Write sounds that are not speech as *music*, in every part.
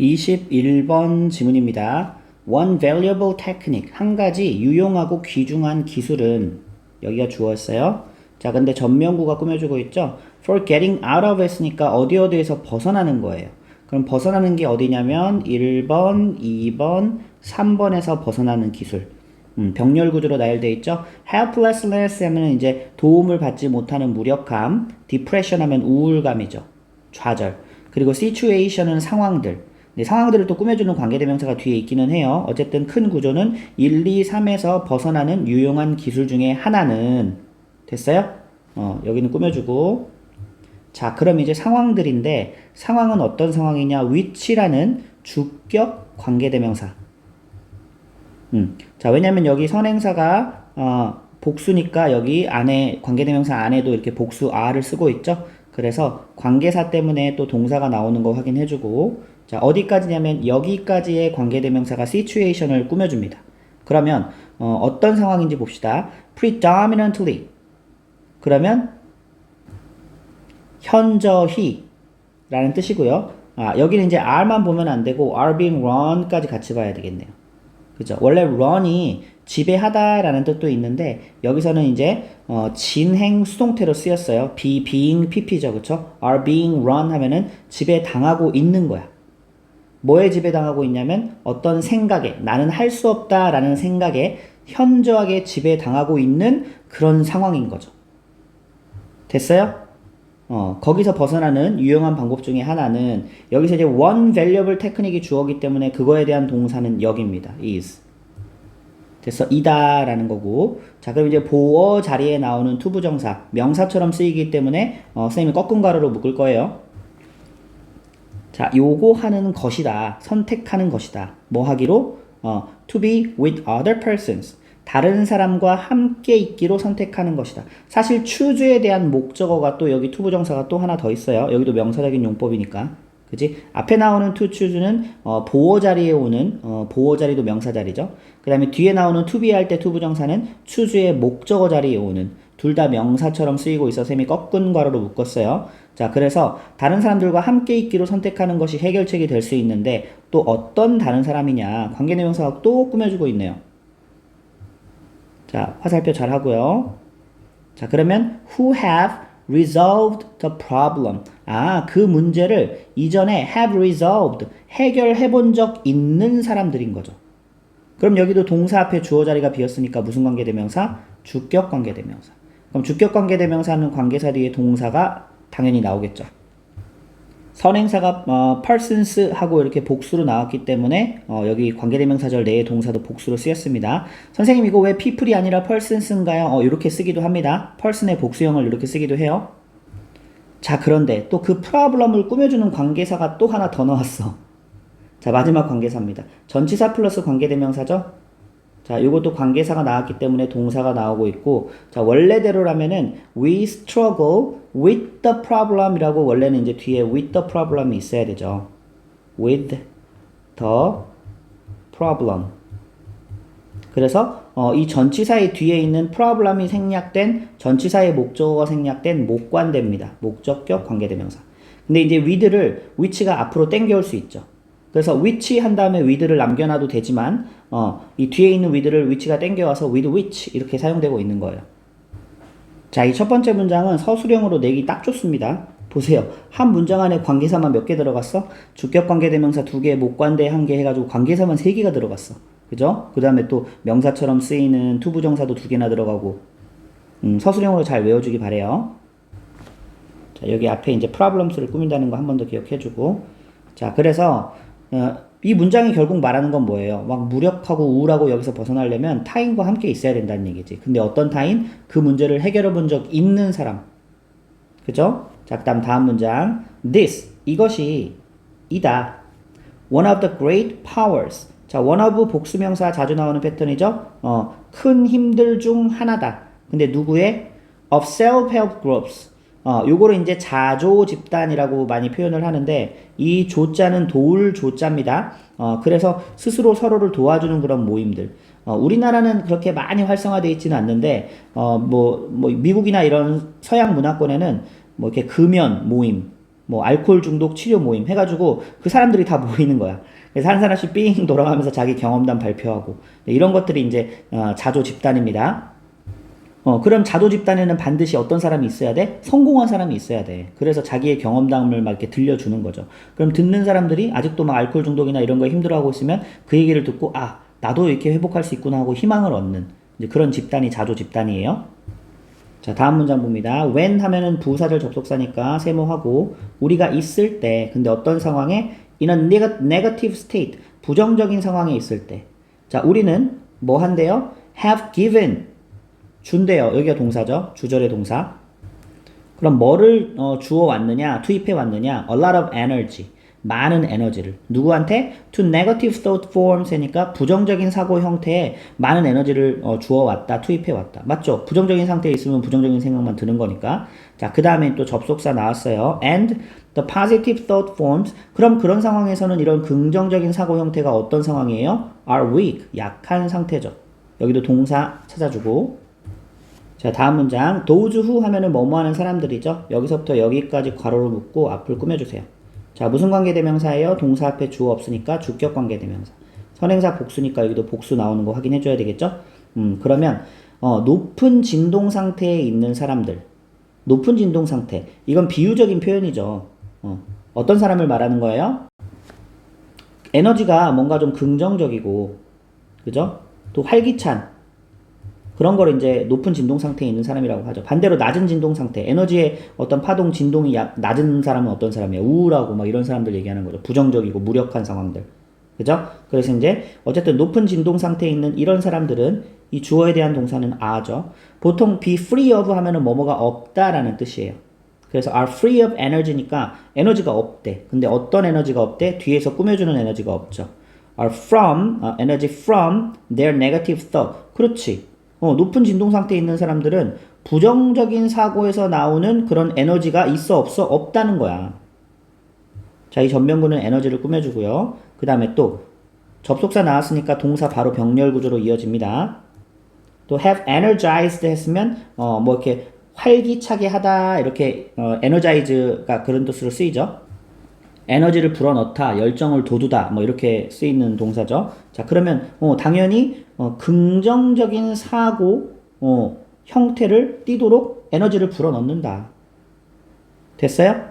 21번 지문입니다. One valuable technique. 한 가지 유용하고 귀중한 기술은 여기가 주어였어요. 자, 근데 전명구가 꾸며주고 있죠? For getting out of 했으니까 어디 어디에서 벗어나는 거예요. 그럼 벗어나는 게 어디냐면 1번, 2번, 3번에서 벗어나는 기술. 음, 병렬 구조로 나열되어 있죠. helplessness 하면 이제 도움을 받지 못하는 무력감, depression 하면 우울감이죠. 좌절. 그리고 situation은 상황들. 네, 상황들을 또 꾸며주는 관계대명사가 뒤에 있기는 해요. 어쨌든 큰 구조는 1, 2, 3에서 벗어나는 유용한 기술 중에 하나는 됐어요? 어, 여기는 꾸며주고 자, 그럼 이제 상황들인데 상황은 어떤 상황이냐? 위치라는 주격 관계대명사. 음. 자, 왜냐면 여기 선행사가 어, 복수니까 여기 안에 관계대명사 안에도 이렇게 복수 are를 쓰고 있죠. 그래서 관계사 때문에 또 동사가 나오는 거 확인해주고 자 어디까지냐면 여기까지의 관계대명사가 situation을 꾸며줍니다. 그러면 어, 떤 상황인지 봅시다. predominantly 그러면 현저히 라는 뜻이고요. 아, 여기는 이제 R만 보면 안 되고 are being run까지 같이 봐야 되겠네요. 그죠? 원래 run이 지배하다라는 뜻도 있는데 여기서는 이제 어, 진행 수동태로 쓰였어요. be being pp죠. 그쵸? are being run 하면은 지배당하고 있는 거야. 뭐에 지배당하고 있냐면 어떤 생각에 나는 할 수 없다라는 생각에 현저하게 지배당하고 있는 그런 상황인 거죠. 됐어요? 어, 거기서 벗어나는 유용한 방법 중에 하나는 여기서 이제 one valuable 테크닉이 주어기 때문에 그거에 대한 동사는 여기입니다. is. 됐어. 이다라는 거고. 자, 그럼 이제 보어 자리에 나오는 투부정사, 명사처럼 쓰이기 때문에 어, 선생님이 꺾은 가로로 묶을 거예요. 자, 요거 하는 것이다. 선택하는 것이다. 뭐 하기로? 어, to be with other persons. 다른 사람과 함께 있기로 선택하는 것이다. 사실 choose에 대한 목적어가 또 여기 투부정사가 또 하나 더 있어요. 여기도 명사적인 용법이니까. 그지? 앞에 나오는 to choose는 어, 보호 자리에 오는 어, 보호 자리도 명사 자리죠. 그 다음에 뒤에 나오는 to be 할 때 투부정사는 choose의 목적어 자리에 오는 둘 다 명사처럼 쓰이고 있어 셈이 꺾은 괄호로 묶었어요. 자, 그래서 다른 사람들과 함께 있기로 선택하는 것이 해결책이 될 수 있는데 또 어떤 다른 사람이냐 관계대명사가 또 꾸며주고 있네요. 자, 화살표 잘 하고요. 자, 그러면 who have resolved the problem. 아, 그 문제를 이전에 have resolved 해결해 본 적 있는 사람들인 거죠. 그럼 여기도 동사 앞에 주어 자리가 비었으니까 무슨 관계대명사? 주격 관계대명사. 그럼 주격 관계대명사는 관계사 뒤에 동사가 당연히 나오겠죠. 선행사가 어, persons 하고 이렇게 복수로 나왔기 때문에 어, 여기 관계대명사절 내의 동사도 복수로 쓰였습니다. 선생님 이거 왜 people이 아니라 persons인가요? 어, 이렇게 쓰기도 합니다. person의 복수형을 이렇게 쓰기도 해요. 자 그런데 또그 problem을 꾸며주는 관계사가 또 하나 더 나왔어. 자 마지막 관계사입니다. 전치사 플러스 관계대명사죠. 자, 이것도 관계사가 나왔기 때문에 동사가 나오고 있고, 자, 원래대로라면은 we struggle with the problem이라고 원래는 이제 뒤에 with the problem이 있어야 되죠. with the problem. 그래서 어, 이 전치사의 뒤에 있는 problem이 생략된 전치사의 목적어가 생략된 목관대입니다. 목적격 관계대명사. 근데 이제 with를 which가 앞으로 땡겨올 수 있죠. 그래서 which 한 다음에 with를 남겨놔도 되지만 어, 이 뒤에 있는 with를 which가 땡겨와서 with which 이렇게 사용되고 있는 거예요. 자, 이 첫 번째 문장은 서술형으로 내기 딱 좋습니다. 보세요. 한 문장 안에 관계사만 몇 개 들어갔어? 주격 관계 대명사 두 개, 목관대 한 개 해가지고 관계사만 세 개가 들어갔어. 그죠? 그 다음에 또 명사처럼 쓰이는 투부정사도 두 개나 들어가고 음, 서술형으로 잘 외워주기 바래요. 자, 여기 앞에 이제 problems를 꾸민다는 거 한 번 더 기억해주고 자, 그래서 어, 이 문장이 결국 말하는 건 뭐예요? 막 무력하고 우울하고 여기서 벗어나려면 타인과 함께 있어야 된다는 얘기지. 근데 어떤 타인? 그 문제를 해결해 본 적 있는 사람. 그죠? 자, 그 다음 다음 문장. This, 이것이 이다. One of the great powers. 자, one of 복수명사 자주 나오는 패턴이죠? 어, 큰 힘들 중 하나다. 근데 누구의? of self-help groups. 어, 요거를 이제 자조 집단이라고 많이 표현을 하는데 이 조자는 도울 조자입니다. 어, 그래서 스스로 서로를 도와주는 그런 모임들. 어, 우리나라는 그렇게 많이 활성화되어 있지는 않는데 어, 뭐, 뭐 미국이나 이런 서양 문화권에는 뭐 이렇게 금연 모임, 뭐 알코올 중독 치료 모임 해가지고 그 사람들이 다 *laughs* 모이는 거야. 그래서 한 사람씩 삥 돌아가면서 자기 경험담 발표하고 네, 이런 것들이 이제 어, 자조 집단입니다. 어, 그럼 자도 집단에는 반드시 어떤 사람이 있어야 돼? 성공한 사람이 있어야 돼. 그래서 자기의 경험담을 막 이렇게 들려주는 거죠. 그럼 듣는 사람들이 아직도 막 알코올 중독이나 이런 거에 힘들어하고 있으면 그 얘기를 듣고, 아, 나도 이렇게 회복할 수 있구나 하고 희망을 얻는 그런 집단이 자조 집단이에요. 자, 다음 문장 봅니다. when 하면은 부사절 접속사니까 세모하고, 우리가 있을 때, 근데 어떤 상황에? in a neg- negative state, 부정적인 상황에 있을 때. 자, 우리는 뭐 한대요? have given. 준대요. 여기가 동사죠. 주절의 동사. 그럼 뭐를 어, 주어 왔느냐, 투입해 왔느냐? A lot of energy. 많은 에너지를. 누구한테? To negative thought forms니까 부정적인 사고 형태에 많은 에너지를 어, 주어 왔다, 투입해 왔다. 맞죠? 부정적인 상태에 있으면 부정적인 생각만 드는 거니까. 자, 그 다음에 또 접속사 나왔어요. And the positive thought forms. 그럼 그런 상황에서는 이런 긍정적인 사고 형태가 어떤 상황이에요? Are weak. 약한 상태죠. 여기도 동사 찾아주고. 자, 다음 문장. those who 하면은 뭐뭐 하는 사람들이죠. 여기서부터 여기까지 괄호로 묶고 앞을 꾸며주세요. 자, 무슨 관계대명사예요? 동사 앞에 주어 없으니까 주격 관계대명사. 선행사 복수니까 여기도 복수 나오는 거 확인해 줘야 되겠죠? 음, 그러면, 어, 높은 진동 상태에 있는 사람들. 높은 진동 상태. 이건 비유적인 표현이죠. 어, 어떤 사람을 말하는 거예요? 에너지가 뭔가 좀 긍정적이고, 그죠? 또 활기찬, 그런 걸 이제 높은 진동 상태에 있는 사람이라고 하죠. 반대로 낮은 진동 상태, 에너지의 어떤 파동 진동이 약, 낮은 사람은 어떤 사람이에요? 우울하고 막 이런 사람들 얘기하는 거죠. 부정적이고 무력한 상황들. 그죠? 그래서 이제 어쨌든 높은 진동 상태에 있는 이런 사람들은 이 주어에 대한 동사는 are죠. 보통 be free of 하면은 뭐뭐가 없다라는 뜻이에요. 그래서 are free of energy니까 에너지가 없대. 근데 어떤 에너지가 없대? 뒤에서 꾸며주는 에너지가 없죠. are from, 어, energy from their negative thought. 그렇지. 어, 높은 진동 상태에 있는 사람들은 부정적인 사고에서 나오는 그런 에너지가 있어 없어 없다는 거야. 자, 이 전면구는 에너지를 꾸며주고요. 그 다음에 또 접속사 나왔으니까 동사 바로 병렬 구조로 이어집니다. 또 have energized 했으면 어, 뭐 이렇게 활기차게 하다 이렇게 어, energize가 그런 뜻으로 쓰이죠. 에너지를 불어넣다, 열정을 돋우다, 뭐 이렇게 쓰이는 동사죠. 자, 그러면 어, 당연히 어, 긍정적인 사고 어, 형태를 띠도록 에너지를 불어넣는다. 됐어요?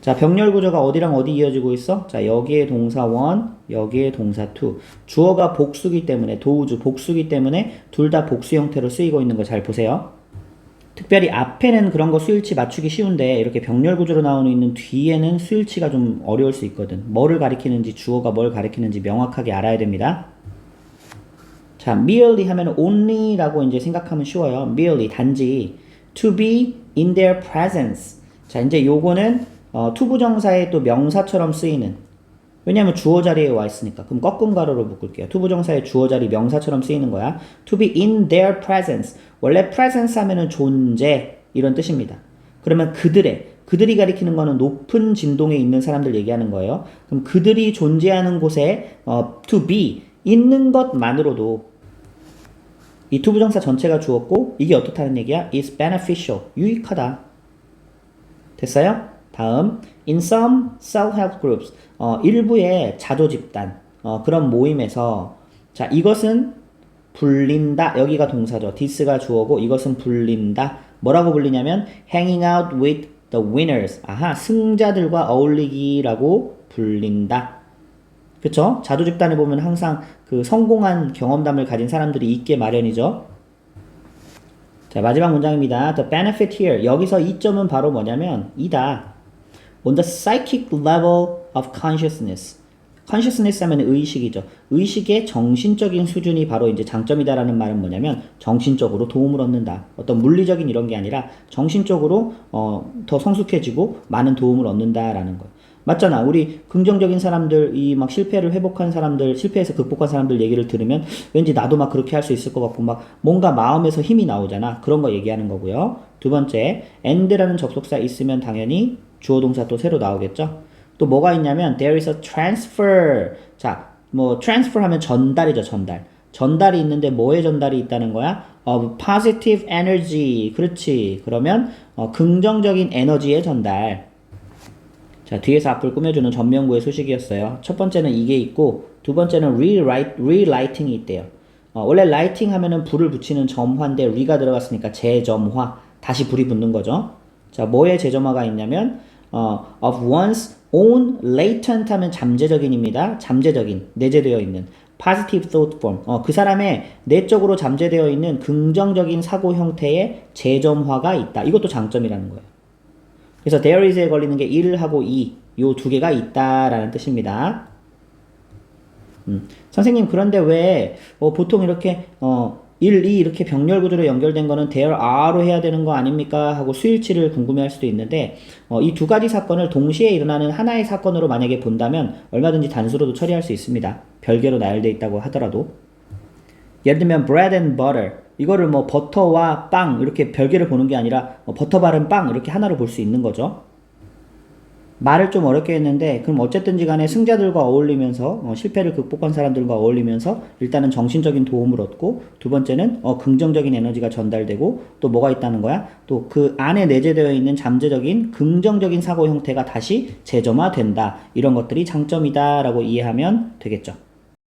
자, 병렬 구조가 어디랑 어디 이어지고 있어? 자, 여기에 동사 원, 여기에 동사 투. 주어가 복수기 때문에 도우주 복수기 때문에 둘 다 복수 형태로 쓰이고 있는 거 잘 보세요. 특별히 앞에는 그런 거 수일치 맞추기 쉬운데 이렇게 병렬 구조로 나오는 있는 뒤에는 수일치가 좀 어려울 수 있거든. 뭐를 가리키는지 주어가 뭘 가리키는지 명확하게 알아야 됩니다. 자, merely 하면 only라고 이제 생각하면 쉬워요. merely 단지 to be in their presence. 자, 이제 요거는 어, 투부정사의 또 명사처럼 쓰이는 왜냐하면 주어 자리에 와 있으니까. 그럼 꺾은 가로로 묶을게요. 투부정사의 주어 자리 명사처럼 쓰이는 거야. To be in their presence. 원래 presence 하면은 존재 이런 뜻입니다. 그러면 그들의 그들이 가리키는 거는 높은 진동에 있는 사람들 얘기하는 거예요. 그럼 그들이 존재하는 곳에 어, to be 있는 것만으로도 이 투부정사 전체가 주었고 이게 어떻다는 얘기야? is beneficial 유익하다. 됐어요? 다음 in some self-help groups 어, 일부의 자조 집단 어, 그런 모임에서 자 이것은 불린다 여기가 동사죠. this가 주어고 이것은 불린다. 뭐라고 불리냐면 hanging out with the winners. 아하 승자들과 어울리기라고 불린다. 그쵸? 자조 집단에 보면 항상 그 성공한 경험담을 가진 사람들이 있게 마련이죠. 자 마지막 문장입니다. The benefit here. 여기서 이점은 바로 뭐냐면 이다 on the psychic level of consciousness. consciousness 하면 의식이죠. 의식의 정신적인 수준이 바로 이제 장점이다라는 말은 뭐냐면 정신적으로 도움을 얻는다. 어떤 물리적인 이런 게 아니라 정신적으로 어, 더 성숙해지고 많은 도움을 얻는다라는 거. 맞잖아. 우리 긍정적인 사람들, 이 막 실패를 회복한 사람들, 실패해서 극복한 사람들 얘기를 들으면 왠지 나도 막 그렇게 할 수 있을 것 같고 막 뭔가 마음에서 힘이 나오잖아. 그런 거 얘기하는 거고요. 두 번째, and라는 접속사 있으면 당연히 주어 동사 또 새로 나오겠죠? 또 뭐가 있냐면 there is a transfer. 자, 뭐 transfer 하면 전달이죠, 전달. 전달이 있는데 뭐의 전달이 있다는 거야? of positive energy. 그렇지. 그러면 어, 긍정적인 에너지의 전달. 자, 뒤에서 앞을 꾸며주는 전명구의 소식이었어요. 첫 번째는 이게 있고, 두 번째는 rewriting이 있대요. 어, 원래 writing 하면은 불을 붙이는 점화인데 re가 들어갔으니까 재점화, 다시 불이 붙는 거죠. 자, 뭐에 재점화가 있냐면, 어, of one's own latent 하면 잠재적인입니다. 잠재적인, 내재되어 있는. positive thought form. 어, 그 사람의 내적으로 잠재되어 있는 긍정적인 사고 형태의 재점화가 있다. 이것도 장점이라는 거예요. 그래서 there is에 걸리는 게 1하고 2, 요 두 개가 있다라는 뜻입니다. 음, 선생님 그런데 왜 어, 보통 이렇게 어, 1, 2 이렇게 병렬 구조로 연결된 거는 there are로 해야 되는 거 아닙니까? 하고 수일치를 궁금해할 수도 있는데 어, 이 두 가지 사건을 동시에 일어나는 하나의 사건으로 만약에 본다면 얼마든지 단수로도 처리할 수 있습니다. 별개로 나열돼 있다고 하더라도 예를 들면 bread and butter 이거를 뭐 버터와 빵 이렇게 별개를 보는 게 아니라 어, 버터 바른 빵 이렇게 하나로 볼 수 있는 거죠. 말을 좀 어렵게 했는데 그럼 어쨌든지 간에 승자들과 어울리면서 어, 실패를 극복한 사람들과 어울리면서 일단은 정신적인 도움을 얻고 두 번째는 어, 긍정적인 에너지가 전달되고 또 뭐가 있다는 거야? 또 그 안에 내재되어 있는 잠재적인 긍정적인 사고 형태가 다시 재점화된다. 이런 것들이 장점이다 라고 이해하면 되겠죠.